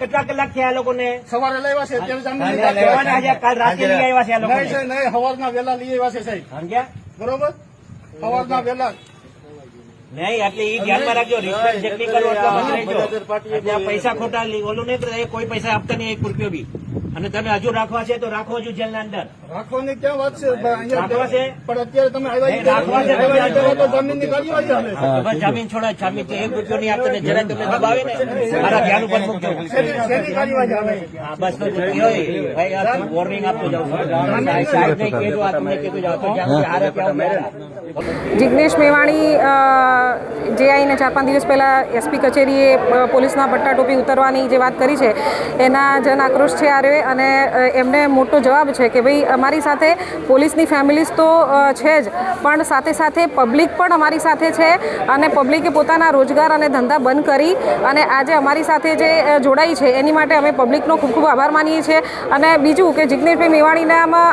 કેટલા કલાક થયા આ લોકોને? સવારે લાવ્યા છે અત્યારે જામીન ના, લીધા છે. કાલ રાતે લઈ આવ્યા છે નહીં લોકોને. છે નહીં સવારના વેલા લઈ આવ્યા છે સાહેબ. સમજ્યા? બરોબર? સવારના વેલા નહીં એટલે એ ધ્યાનમાં રાખજો. રિસ્પેક્ટ જેટલી કરો એટલા પૈસા ખોટા લી- ઓલું નહીં એ કોઈ પૈસા આપતા નહીં એક રૂપિયો બી. અને તમે હજુ રાખવા છે તો રાખો હજુ જેલના અંદર. રાખવાની ક્યાં વાત છે? રાખવા છે? પણ અત્યારે તમે રાખવા છે, જામીન છોડો જામીન તો એક રૂપિયો નહીં આપતા જરા તમે દબાવે ને. મારા ધ્યાન ઉપર મૂકજો. બસ તો ભાઈ વોર્નિંગ આપતો જાઉં સાહેબ કહેજો આ તમને તો હારે મેવાણી જે આઈને ચાર પાંચ દિવસ પહેલાં એસપી કચેરીએ પોલીસના પટ્ટા ટોપી ઉતરવાની જે વાત કરી છે એના જન આક્રોશ છે આ રહ્યો અને એમને મોટો જવાબ છે કે ભાઈ અમારી સાથે પોલીસની ફેમિલીઝ તો છે જ, પણ સાથે સાથે પબ્લિક પણ અમારી સાથે છે અને પબ્લિકે પોતાના રોજગાર અને ધંધા બંધ કરી અને આજે અમારી સાથે જે જોડાઈ છે, એની માટે અમે પબ્લિકનો ખૂબ ખૂબ આભાર માનીએ છીએ. અને બીજું કે જિજ્ઞેશભાઈ મેવાણીનામાં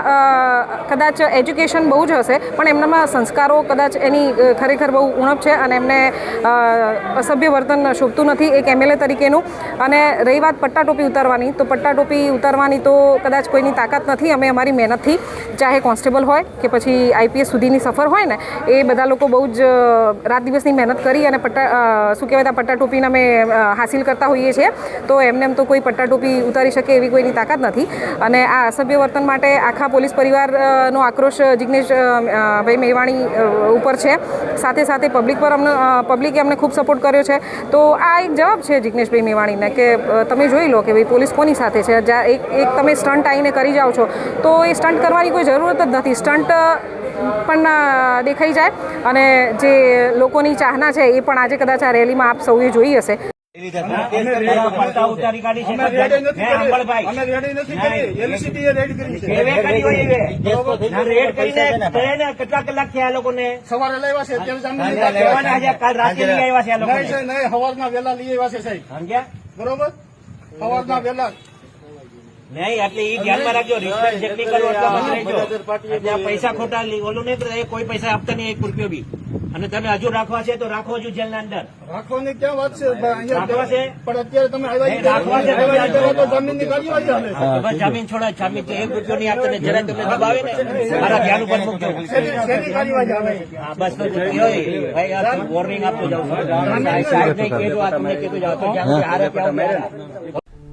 કદાચ એજ્યુકેશન બહુ જ હશે, પણ એમનામાં સંસ્કારો કદાચ એની ખરેખર બહુ ઉણપ છે અને એમને અસભ્ય વર્તન શોભતું નથી એક એમએલએ તરીકેનું. અને રહી વાત પટ્ટા ટોપી ઉતારવાની, તો પટ્ટા ટોપી ઉતારવાની તો કદાચ કોઈની તાકાત નથી અમે અમારી મહેનતથી ચાહે કોન્સ્ટેબલ હોય કે પછી આઈપીએસ સુધીની સફર હોય ને એ બધા લોકો બહુ જ રાત દિવસની મહેનત કરી અને પટ્ટા શું કહેવાય પટ્ટા ટોપીને અમે હાસિલ કરતા હોઈએ છીએ. તો એમને એમ તો કોઈ પટ્ટા ટોપી ઉતારી શકે એવી કોઈની તાકાત નથી. અને આ અસભ્ય વર્તન માટે આખા પોલીસ પરિવારનો આક્રોશ અ, ભાઈ મેવાણી ઉપર છે. સાથે સાથે પબ્લિક પર અમને પબ્લિકે અમને ખૂબ સપોર્ટ કર્યો છે. તો આ એક જવાબ છે જિગ્નેશભાઈ મેવાણીને કે તમે જોઈ લો કે ભાઈ પોલીસ કોની સાથે છે? જ્યાં એક એક તમે સ્ટન્ટ આવીને કરી જાઓ છો. તો એ સ્ટન્ટ કરવાની કોઈ જરૂરત જ નથી. સ્ટન્ટ પણ દેખાઈ જાય અને જે લોકોની ચાહના છે એ પણ આજે કદાચ આ રેલીમાં આપ સૌએ જોઈ હશે. કેટલા કલાક થયા લોકોને? સવારે છે. કાલ રાતે લઈ આવ્યા છે સવારના વેલા લઈ આવ્યા છે સાહેબ. સમજ્યા? બરોબર? સવારના વેલા નહીં એટલે એ ધ્યાનમાં રાખજો રિસ્પેક્ટ જેટલી કરો એટલા પૈસા ખોટા ઓલું નહીં કોઈ પૈસા આપતા નહીં એક રૂપિયો બી. અને તમે હજુ રાખવા છે તો રાખો હજુ જેલના અંદર. રાખવાની ક્યાં વાત છે? રાખવા છે? પણ અત્યારે તમે રાખવા છે, તમે આવ્યા ત્યારે તો જામીનની કાર્યવાહી હાલે છે. બસ જામીન છોડો જામીન તો એક રૂપિયો નહીં આપતા ને જરા તમને દબાવે ને. મારા ધ્યાન ઉપર મૂકજો. બસ તો જતી હોય. ભાઈ વોર્નિંગ આપતો જાઉં સાહેબ ને કીધું આ તમને કીધું જાઉં તો